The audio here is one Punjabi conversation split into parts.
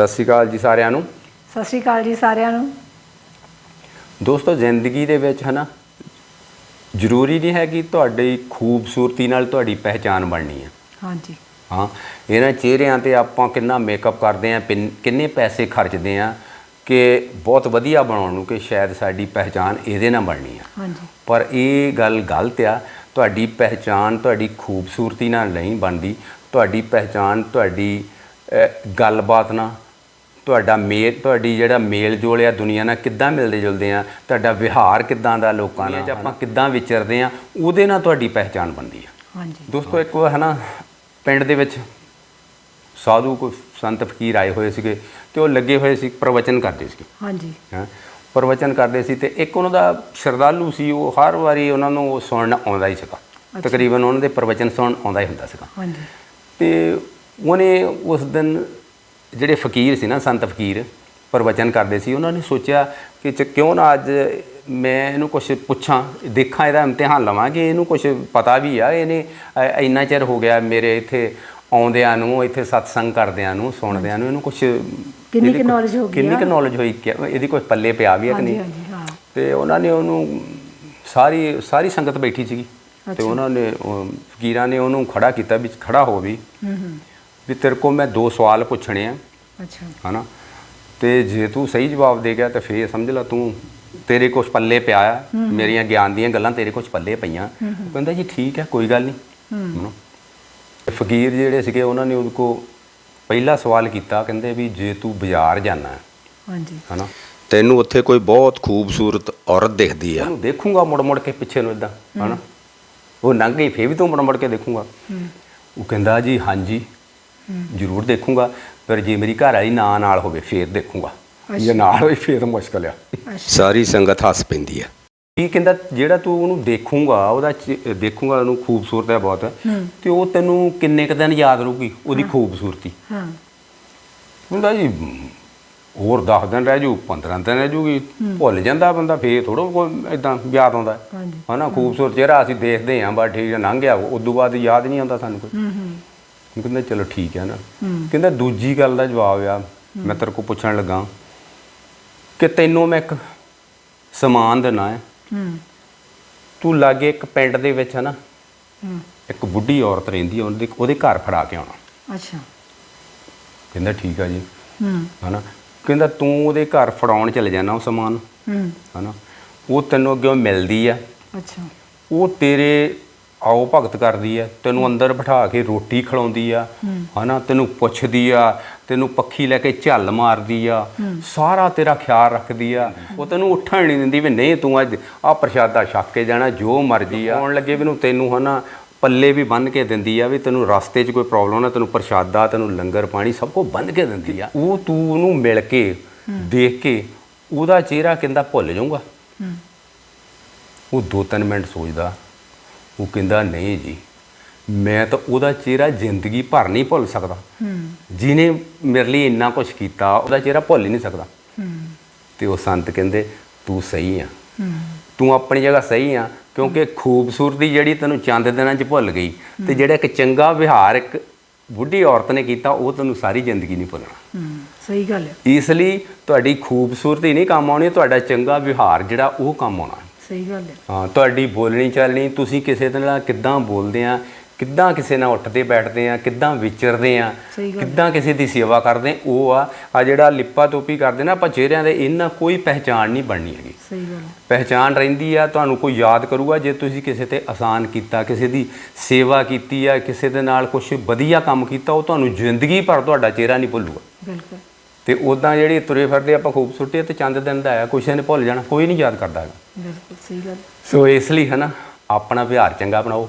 ਸਤਿ ਸ਼੍ਰੀ ਅਕਾਲ ਜੀ ਸਾਰਿਆਂ ਨੂੰ। ਸਤਿ ਸ਼੍ਰੀ ਅਕਾਲ ਜੀ ਸਾਰਿਆਂ ਨੂੰ। ਦੋਸਤੋ ਜ਼ਿੰਦਗੀ ਦੇ ਵਿੱਚ ਹਨਾ ਜ਼ਰੂਰੀ ਨਹੀਂ ਹੈ ਕਿ ਤੁਹਾਡੀ ਖੂਬਸੂਰਤੀ ਨਾਲ ਤੁਹਾਡੀ ਪਹਿਚਾਨ ਬਣਨੀ ਹੈ। ਹਾਂਜੀ। ਹਾਂ ਇਹਨਾਂ ਚਿਹਰਿਆਂ ਤੇ ਆਪਾਂ ਕਿੰਨਾ ਮੇਕਅਪ ਕਰਦੇ ਆਂ ਕਿੰਨੇ ਪੈਸੇ ਖਰਚਦੇ ਆਂ ਕਿ ਬਹੁਤ ਵਧੀਆ ਬਣਾਉਣ ਨੂੰ ਕਿ ਸ਼ਾਇਦ ਸਾਡੀ ਪਹਿਚਾਨ ਇਹਦੇ ਨਾਲ ਬਣਨੀ ਆ ਹਾਂਜੀ। ਪਰ ਇਹ ਗੱਲ ਗਲਤ ਆ ਤੁਹਾਡੀ ਪਹਿਚਾਨ ਤੁਹਾਡੀ ਖੂਬਸੂਰਤੀ ਨਾਲ ਨਹੀਂ ਬਣਦੀ। ਤੁਹਾਡੀ ਪਹਿਚਾਨ ਤੁਹਾਡੀ ਗੱਲਬਾਤ ਨਾਲ ਤੁਹਾਡਾ ਮੇਲ ਤੁਹਾਡੀ ਜਿਹੜਾ ਮੇਲ ਜੋਲ ਆ ਦੁਨੀਆ ਨਾਲ ਕਿੱਦਾਂ ਮਿਲਦੇ ਜੁਲਦੇ ਆ? ਤੁਹਾਡਾ ਵਿਹਾਰ ਕਿੱਦਾਂ ਦਾ ਲੋਕਾਂ ਨਾਲ? ਆਪਾਂ ਕਿੱਦਾਂ ਵਿਚਰਦੇ ਆ? ਉਹਦੇ ਨਾਲ ਤੁਹਾਡੀ ਪਹਿਚਾਨ ਬਣਦੀ ਆ। ਹਾਂਜੀ। ਦੋਸਤੋ ਇੱਕ ਹੈ ਨਾ ਪਿੰਡ ਦੇ ਵਿੱਚ ਸਾਧੂ ਕੋਈ ਸੰਤ ਫਕੀਰ ਆਏ ਹੋਏ ਸੀਗੇ ਤੇ ਉਹ ਲੱਗੇ ਹੋਏ ਸੀ ਪ੍ਰਵਚਨ ਕਰਦੇ ਸੀ ਹਾਂਜੀ। ਹੈਂ? ਪ੍ਰਵਚਨ ਕਰਦੇ ਸੀ ਤੇ ਇੱਕ ਉਹਨਾਂ ਦਾ ਸ਼ਰਧਾਲੂ ਸੀ ਉਹ ਹਰ ਵਾਰੀ ਉਹਨਾਂ ਨੂੰ ਉਹ ਸੁਣਨ ਆਉਂਦਾ ਹੀ ਸੀਗਾ। ਤਕਰੀਬਨ ਉਹਨਾਂ ਦੇ ਪ੍ਰਵਚਨ ਸੁਣਨ ਆਉਂਦਾ ਹੀ ਹੁੰਦਾ ਸੀਗਾ। ਹਾਂਜੀ। ਤੇ ਉਹਨੇ ਉਸ ਦਿਨ ਜਿਹੜੇ ਫਕੀਰ ਸੀ ਨਾ ਸੰਤ ਫਕੀਰ ਪ੍ਰਵਚਨ ਕਰਦੇ ਸੀ ਉਹਨਾਂ ਨੇ ਸੋਚਿਆ ਕਿ ਕਿਉਂ ਨਾ ਅੱਜ ਮੈਂ ਇਹਨੂੰ ਕੁਝ ਪੁੱਛਾਂ ਦੇਖਾਂ ਇਹਦਾ ਇਮਤਿਹਾਨ ਲਵਾਂ ਕਿ ਇਹਨੂੰ ਕੁਝ ਪਤਾ ਵੀ ਆ ਇਹਨੇ ਇੰਨਾ ਚਿਰ ਹੋ ਗਿਆ ਮੇਰੇ ਇੱਥੇ ਆਉਂਦਿਆਂ ਨੂੰ ਇੱਥੇ ਸਤਸੰਗ ਕਰਦਿਆਂ ਨੂੰ ਸੁਣਦਿਆਂ ਨੂੰ ਇਹਨੂੰ ਕੁਝ ਕਿੰਨੀ ਕੁ knowledge ਹੋ ਗਈ ਕਿੰਨੀ? ਕੁ ਨੌਲੇਜ ਹੋਈ ਕਿ ਇਹਦੀ ਕੋਈ ਪੱਲੇ ਪਿਆ ਵੀ ਹੈ ਕਿ ਨਹੀਂ? ਹਾਂਜੀ ਹਾਂ। ਤੇ ਉਹਨਾਂ ਨੇ ਉਹਨੂੰ ਸਾਰੀ ਸਾਰੀ ਸੰਗਤ ਬੈਠੀ ਸੀਗੀ। ਤੇ ਉਹਨਾਂ ਨੇ ਫਕੀਰਾਂ ਨੇ ਉਹਨੂੰ ਖੜਾ ਕੀਤਾ ਵੀ ਖੜਾ ਹੋ ਵੀ। ਹੂੰ ਹੂੰ। ਵੀ ਤੇਰੇ ਕੋਲ ਮੈਂ ਦੋ ਸਵਾਲ ਪੁੱਛਣੇ ਆ। ਅੱਛਾ। ਹਨਾ? ਤੇ ਜੇ ਤੂੰ ਸਹੀ ਜਵਾਬ ਦੇ ਗਿਆ ਤਾਂ ਫੇਰ ਸਮਝ ਲੈ ਤੂੰ ਤੇਰੇ ਕੁਛ ਪੱਲੇ ਪਿਆ ਆ। ਮੇਰੀਆਂ ਗਿਆਨ ਦੀਆਂ ਗੱਲਾਂ ਤੇਰੇ ਕੁਛ ਪੱਲੇ ਪਈਆਂ। ਉਹ ਕਹਿੰਦਾ ਜੀ ਠੀਕ ਹੈ ਕੋਈ ਗੱਲ ਨਹੀਂ। ਹਨਾ। ਤੇ ਫਕੀਰ ਜਿਹੜੇ ਸੀਗੇ ਉਹਨਾਂ ਨੇ ਉਹਦੇ ਕੋ ਪਹਿਲਾ ਸਵਾਲ ਕੀਤਾ ਕਹਿੰਦੇ ਵੀ ਜੇ ਤੂੰ ਬਾਜ਼ਾਰ ਜਾਣਾ ਹੈ ਹਾਂਜੀ। ਹਨਾ? ਤੈਨੂੰ ਉੱਥੇ ਕੋਈ ਬਹੁਤ ਖੂਬਸੂਰਤ ਔਰਤ ਦਿਖਦੀ ਆ। ਉਹਨੂੰ ਦੇਖੂੰਗਾ ਮੁੜ ਮੁੜ ਕੇ ਪਿੱਛੇ ਨੂੰ ਇਦਾਂ ਹਨਾ? ਉਹ ਲੰਘ ਗਈ ਫੇਰ ਵੀ ਤੂੰ ਮੁੜ ਮੁੜ ਕੇ ਦੇਖੂੰਗਾ। ਉਹ ਕਹਿੰਦਾ ਜੀ ਹਾਂਜੀ। ਜ਼ਰੂਰ ਦੇਖੂੰਗਾ ਪਰ ਜੇ ਮੇਰੀ ਘਰ ਵਾਲੀ ਨਾ ਨਾਲ ਹੋਵੇ ਫੇਰ ਦੇਖੂੰਗਾ। ਜੇ ਨਾਲ ਹੋਈ ਫੇਰ ਮੁਸ਼ਕਲ ਆ। ਸਾਰੀ ਸੰਗਤ ਹੱਸ ਪੈਂਦੀ ਆ। ਕੀ ਕਹਿੰਦਾ ਜਿਹੜਾ ਤੂੰ ਉਹਨੂੰ ਦੇਖੂੰਗਾ ਉਹਦਾ ਦੇਖੂੰਗਾ ਉਹਨੂੰ ਖੂਬਸੂਰਤ ਹੈ ਬਹੁਤ। ਤੇ ਉਹ ਤੈਨੂੰ ਕਿੰਨੇ ਕ ਦਿਨ ਯਾਦ ਰਹੂਗੀ ਉਹਦੀ ਖੂਬਸੂਰਤੀ। ਹਾਂ। ਹੁੰਦਾ ਜੀ ਹੋਰ 10 ਦਿਨ ਰਹਿ ਜੂ 15 ਦਿਨ ਰਹਿ ਜੂਗੀ ਭੁੱਲ ਜਾਂਦਾ ਬੰਦਾ ਫੇਰ ਥੋੜਾ ਕੋਈ ਇਦਾਂ ਯਾਦ ਆਉਂਦਾ। ਹਨਾ ਖੂਬਸੂਰਤ ਚਿਹਰਾ ਅਸੀਂ ਦੇਖਦੇ ਆਂ ਬਸ ਠੀਕ ਹੈ ਲੰਘ ਗਿਆ ਉਸ ਤੋਂ ਬਾਅਦ ਯਾਦ ਨਹੀਂ ਆਉਂਦਾ ਸਾਨੂੰ ਕੋਈ। ਹੂੰ ਹੂੰ। ਉਹ ਕਹਿੰਦਾ ਚਲੋ ਠੀਕ ਹੈ ਨਾ। ਕਹਿੰਦਾ ਦੂਜੀ ਗੱਲ ਦਾ ਜਵਾਬ ਆ ਮੈਂ ਤੇਰੇ ਕੋਲ ਪੁੱਛਣ ਲੱਗਾ ਕਿ ਤੈਨੂੰ ਮੈਂ ਇੱਕ ਸਮਾਨ ਦੇਣਾ ਹੈ। ਤੂੰ ਲਾਗੇ ਇੱਕ ਪਿੰਡ ਦੇ ਵਿੱਚ ਹੈ ਨਾ ਇੱਕ ਬੁੱਢੀ ਔਰਤ ਰਹਿੰਦੀ ਉਹਦੇ ਉਹਦੇ ਘਰ ਫੜਾ ਕੇ ਆਉਣਾ। ਅੱਛਾ। ਕਹਿੰਦਾ ਠੀਕ ਆ ਜੀ। ਹੂੰ। ਹਨਾ? ਕਹਿੰਦਾ ਤੂੰ ਉਹਦੇ ਘਰ ਫੜਾਉਣ ਚਲੇ ਜਾਣਾ ਉਹ ਸਮਾਨ। ਹੂੰ। ਹਨਾ? ਉਹ ਤੈਨੂੰ ਅੱਗੇ ਮਿਲਦੀ ਆ। ਅੱਛਾ। ਉਹ ਤੇਰੇ ਆਓ ਭਗਤ ਕਰਦੀ ਆ ਤੈਨੂੰ ਅੰਦਰ ਬਿਠਾ ਕੇ ਰੋਟੀ ਖਿਲਾਉਂਦੀ ਆ ਹਨਾ? ਤੈਨੂੰ ਪੁੱਛਦੀ ਆ ਤੈਨੂੰ ਪੱਖੀ ਲੈ ਕੇ ਝੱਲ ਮਾਰਦੀ ਆ ਸਾਰਾ ਤੇਰਾ ਖਿਆਲ ਰੱਖਦੀ ਆ। ਉਹ ਤੈਨੂੰ ਉੱਠਣ ਨਹੀਂ ਦਿੰਦੀ ਵੀ ਨਹੀਂ ਤੂੰ ਅੱਜ ਆ ਪ੍ਰਸ਼ਾਦਾ ਛੱਕ ਕੇ ਜਾਣਾ ਜੋ ਮਰਜ਼ੀ ਆ। ਆਉਣ ਲੱਗੇ ਵੀ ਨੂੰ ਤੈਨੂੰ ਹਨਾ? ਪੱਲੇ ਵੀ ਬੰਨ ਕੇ ਦਿੰਦੀ ਆ ਵੀ ਤੈਨੂੰ ਰਸਤੇ 'ਚ ਕੋਈ ਪ੍ਰੋਬਲਮ ਨਾ ਤੈਨੂੰ ਪ੍ਰਸ਼ਾਦਾ ਤੈਨੂੰ ਲੰਗਰ ਪਾਣੀ ਸਭ ਕੁਝ ਬੰਨ ਕੇ ਦਿੰਦੀ ਆ। ਉਹ ਤੂੰ ਉਹਨੂੰ ਮਿਲ ਕੇ ਦੇਖ ਕੇ ਉਹਦਾ ਚਿਹਰਾ ਕਿੰਦਾ ਭੁੱਲ ਜਾਊਗਾ। ਉਹ ਦੋ ਤਿੰਨ ਮਿੰਟ ਸੋਚਦਾ ਉਹ ਕਹਿੰਦਾ ਨਹੀਂ ਜੀ ਮੈਂ ਤਾਂ ਉਹਦਾ ਚਿਹਰਾ ਜ਼ਿੰਦਗੀ ਭਰ ਨਹੀਂ ਭੁੱਲ ਸਕਦਾ। ਹੂੰ। ਜਿਹਨੇ ਮੇਰੇ ਲਈ ਇੰਨਾ ਕੁਝ ਕੀਤਾ ਉਹਦਾ ਚਿਹਰਾ ਭੁੱਲ ਹੀ ਨਹੀਂ ਸਕਦਾ। ਹੂੰ। ਤੇ ਉਹ ਸੰਤ ਕਹਿੰਦੇ ਤੂੰ ਸਹੀ ਆ। ਹੂੰ। ਤੂੰ ਆਪਣੀ ਜਗ੍ਹਾ ਸਹੀ ਆ ਕਿਉਂਕਿ ਖੂਬਸੂਰਤੀ ਜਿਹੜੀ ਤੈਨੂੰ ਚੰਦ ਦਿਨਾਂ 'ਚ ਭੁੱਲ ਗਈ ਤੇ ਜਿਹੜਾ ਇੱਕ ਚੰਗਾ ਵਿਹਾਰ ਇੱਕ ਬੁੱਢੀ ਔਰਤ ਨੇ ਕੀਤਾ ਉਹ ਤੈਨੂੰ ਸਾਰੀ ਜ਼ਿੰਦਗੀ ਨਹੀਂ ਭੁੱਲਣਾ। ਹੂੰ ਸਹੀ ਗੱਲ ਹੈ ਇਸ ਲਈ ਤੁਹਾਡੀ ਖੂਬਸੂਰਤੀ ਨਹੀਂ ਕੰਮ ਆਉਣੀ ਤੁਹਾਡਾ ਚੰਗਾ ਵਿਹਾਰ ਜਿਹੜਾ ਉਹ ਕੰਮ ਆਉਣਾ। ਸਹੀ ਗੱਲ ਹੈ। ਹਾਂ ਤੁਹਾਡੀ ਬੋਲਣੀ ਚੱਲਣੀ ਤੁਸੀਂ ਕਿਸੇ ਦੇ ਨਾਲ ਕਿੱਦਾਂ ਬੋਲਦੇ ਆ ਕਿੱਦਾਂ ਕਿਸੇ ਨਾਲ ਉੱਠਦੇ ਬੈਠਦੇ ਆ ਕਿੱਦਾਂ ਵਿਚਰਦੇ ਆ ਕਿੱਦਾਂ ਕਿਸੇ ਦੀ ਸੇਵਾ ਕਰਦੇ ਉਹ ਆ ਆ ਜਿਹੜਾ ਲਿਪਾ ਤੋਪੀ ਕਰਦੇ ਨਾ ਆਪਾਂ ਚਿਹਰਿਆਂ ਦੇ ਇਹਨਾਂ ਕੋਈ ਪਹਿਚਾਣ ਨਹੀਂ ਬਣਨੀ ਹੈਗੀ। ਸਹੀ ਗੱਲ ਪਹਿਚਾਣ ਰਹਿੰਦੀ ਆ ਤੁਹਾਨੂੰ ਕੋਈ ਯਾਦ ਕਰੂਗਾ ਜੇ ਤੁਸੀਂ ਕਿਸੇ ਤੇ ਆਸਾਨ ਕੀਤਾ ਕਿਸੇ ਦੀ ਸੇਵਾ ਕੀਤੀ ਆ ਕਿਸੇ ਦੇ ਨਾਲ ਕੁਝ ਵਧੀਆ ਕੰਮ ਕੀਤਾ ਉਹ ਤੁਹਾਨੂੰ ਜ਼ਿੰਦਗੀ ਭਰ ਤੁਹਾਡਾ ਚਿਹਰਾ ਨਹੀਂ ਭੁੱਲੂਗਾ। ਤੇ ਉਦਾਂ ਜਿਹੜੀ ਤੁਰੇ ਫਿਰਦੇ ਆਪਾਂ ਖੂਬਸੂਰਤੀ ਤੇ ਚੰਦ ਦਿਨ ਦਾ ਆ ਕਿਸੇ ਨੇ ਭੁੱਲ ਜਾਣਾ ਕੋਈ ਨਹੀਂ ਯਾਦ ਕਰਦਾ ਹੈਗਾ। ਬਿਲਕੁਲ ਸਹੀ ਗੱਲ। ਸੋ ਇਸ ਲਈ ਹਨਾ ਆਪਣਾ ਵਿਹਾਰ ਚੰਗਾ ਬਣਾਓ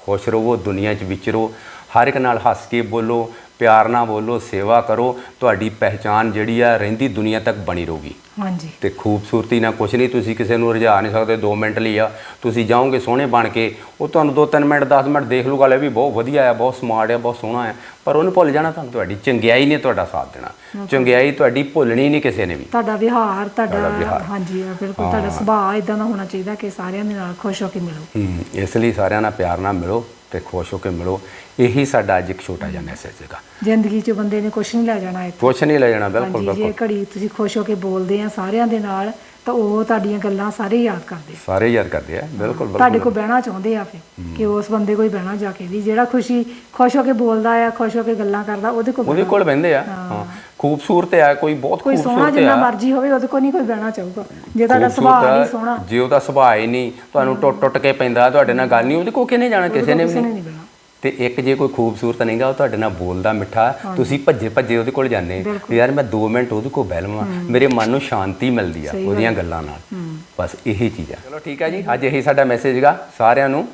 ਖੁਸ਼ ਰਹੋ ਦੁਨੀਆ 'ਚ ਵਿਚਰੋ ਹਰ ਇੱਕ ਨਾਲ ਹੱਸ ਕੇ ਬੋਲੋ ਪਿਆਰ ਨਾਲ ਬੋਲੋ ਸੇਵਾ ਕਰੋ ਤੁਹਾਡੀ ਪਹਿਚਾਨ ਜਿਹੜੀ ਆ ਰਹਿੰਦੀ ਦੁਨੀਆ ਤੱਕ ਬਣੀ ਰਹੂਗੀ। ਹਾਂਜੀ। ਤੇ ਖੂਬਸੂਰਤੀ ਨਾਲ ਕੁਝ ਨਹੀਂ ਤੁਸੀਂ ਕਿਸੇ ਨੂੰ ਰੁਝਾ ਨਹੀਂ ਸਕਦੇ 2 ਮਿੰਟ ਲਈ ਆ। ਤੁਸੀਂ ਜਾਓਗੇ ਸੋਹਣੇ ਬਣ ਕੇ ਉਹ ਤੁਹਾਨੂੰ 2-3 ਮਿੰਟ 10 ਮਿੰਟ ਦੇਖ ਲੂਗਾ ਲੈ ਵੀ ਬਹੁਤ ਵਧੀਆ ਆ ਬਹੁਤ ਸਮਾਰਟ ਆ ਬਹੁਤ ਸੋਹਣਾ ਆ। ਪਰ ਉਹਨੂੰ ਭੁੱਲ ਜਾਣਾ ਤੁਹਾਨੂੰ ਤੁਹਾਡੀ ਚੰਗਿਆਈ ਨੇ ਤੁਹਾਡਾ ਸਾਥ ਦੇਣਾ। ਚੰਗਿਆਈ ਤੁਹਾਡੀ ਭੁੱਲਣੀ ਨਹੀਂ ਕਿਸੇ ਨੇ ਵੀ। ਤੁਹਾਡਾ ਵਿਹਾਰ ਤੁਹਾਡਾ। ਹਾਂਜੀ ਬਿਲਕੁਲ ਤੁਹਾਡਾ ਸੁਭਾਅ ਇਦਾਂ ਦਾ ਹੋਣਾ ਚਾਹੀਦਾ ਕਿ ਸਾਰਿਆਂ ਦੇ ਨਾਲ ਖੁਸ਼ ਹੋ ਕੇ ਮਿਲੋ। ਇਸ ਲਈ ਸਾਰਿਆਂ ਨਾਲ ਪਿਆਰ ਨਾਲ ਮਿਲੋ ਤੇ ਖੁਸ਼ ਹੋ ਕੇ ਮਿਲੋ। ਇਹੀ ਸਾਡਾ ਅੱਜ ਇੱਕ ਛੋਟਾ ਜਿਹਾ ਮੈਸੇਜ ਹੈਗਾ। ਜ਼ਿੰਦਗੀ 'ਚ ਬੰਦੇ ਨੇ ਕੁਝ ਨਹੀਂ ਲੈ ਜਾਣਾ ਇੱਥੇ। ਕੁਛ ਨਹੀਂ ਲੈ ਜਾਣਾ ਬਿਲਕੁਲ ਹਾਂਜੀ ਜੇ ਬਿਲਕੁਲ। ਘੜੀ ਤੁਸੀਂ ਖੁਸ਼ ਹੋ ਕੇ ਬੋਲਦੇ ਆ ਸਾਰਿਆਂ ਦੇ ਨਾਲ ਤਾਂ ਉਹ ਤੁਹਾਡੀਆਂ ਗੱਲਾਂ ਸਾਰੇ ਯਾਦ ਕਰਦੇ ਆ। ਸਾਰੇ ਯਾਦ ਕਰਦੇ ਆ ਬਿਲਕੁਲ ਤੁਹਾਡੇ ਬਿਲਕੁਲ। ਕੋਲ ਬਹਿਣਾ ਚਾਹੁੰਦੇ ਆ ਫਿਰ ਕਿ ਉਸ ਬੰਦੇ ਕੋਈ ਬਹਿਣਾ ਜਾ ਕੇ ਵੀ ਜਿਹੜਾ ਖੁਸ਼ੀ ਖੁਸ਼ ਹੋ ਕੇ ਬੋਲਦਾ ਆ ਖੁਸ਼ ਹੋ ਕੇ ਗੱਲਾਂ ਕਰਦਾ ਉਹਦੇ ਕੋਲ ਉਹਦੇ ਬਹਿਣਾ। ਕੋਲ ਬਹਿੰਦੇ ਆ। ਹਾਂ। ਖੂਬਸੂਰਤ ਆ ਕੋਈ ਬਹੁਤ ਕੋਈ ਸੋਹਣਾ ਖੂਬਸੂਰਤ ਜਿੰਨਾ ਆ। ਮਰਜ਼ੀ ਹੋਵੇ ਉਹਦੇ ਕੋਲ ਨਹੀਂ ਕੋਈ ਬਹਿਣਾ ਚਾਹੂਗਾ। ਜੇ ਤੁਹਾਡਾ ਸੁਭਾਅ ਨਹੀਂ ਸੋਹਣਾ। ਜੇ ਉਹਦਾ ਸੁਭਾਅ ਹੀ ਨਹੀਂ ਤੁਹਾਨੂੰ ਟੁੱਟ ਟੁੱਟ ਕੇ ਪੈਂਦਾ ਤੁਹਾਡੇ ਨਾਲ ਗੱਲ ਨਹੀਂ ਉਹਦੇ ਕੋਲ ਕਿਹਨੇ ਜਾਣਾ? ਕਿਸੇ ਨੇ ਵੀ ਨਹੀਂ। ਨਹੀਂ ਬਹਿਣਾ। ਤੇ ਇੱਕ ਜੇ ਕੋਈ ਖੂਬਸੂਰਤ ਨਹੀਂਗਾ ਉਹ ਤੁਹਾਡੇ ਨਾਲ ਬੋਲਦਾ ਮਿੱਠਾ। ਤੁਸੀਂ ਭੱਜੇ ਭੱਜੇ ਉਹਦੇ ਕੋਲ ਜਾਂਦੇ। ਯਾਰ ਮੈਂ 2 ਮਿੰਟ ਉਹਦੇ ਕੋਲ ਬਹਿ ਲਵਾਂ। ਮੇਰੇ ਮਨ ਨੂੰ ਸ਼ਾਂਤੀ ਮਿਲਦੀ ਆ ਉਹਦੀਆਂ ਗੱਲਾਂ ਨਾਲ। ਬਸ ਇਹੀ ਚੀਜ਼ ਆ। ਚਲੋ ਠੀਕ ਆ ਜੀ ਅੱਜ ਇਹੀ ਸਾਡਾ ਮੈਸੇਜ ਹੈਗਾ ਸਾਰਿਆਂ ਨੂੰ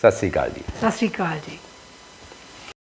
ਸਤਿ ਸ੍ਰੀ ਅਕਾਲ ਜੀ। ਸਤਿ ਸ਼੍ਰੀ ਅਕਾਲ ਜੀ।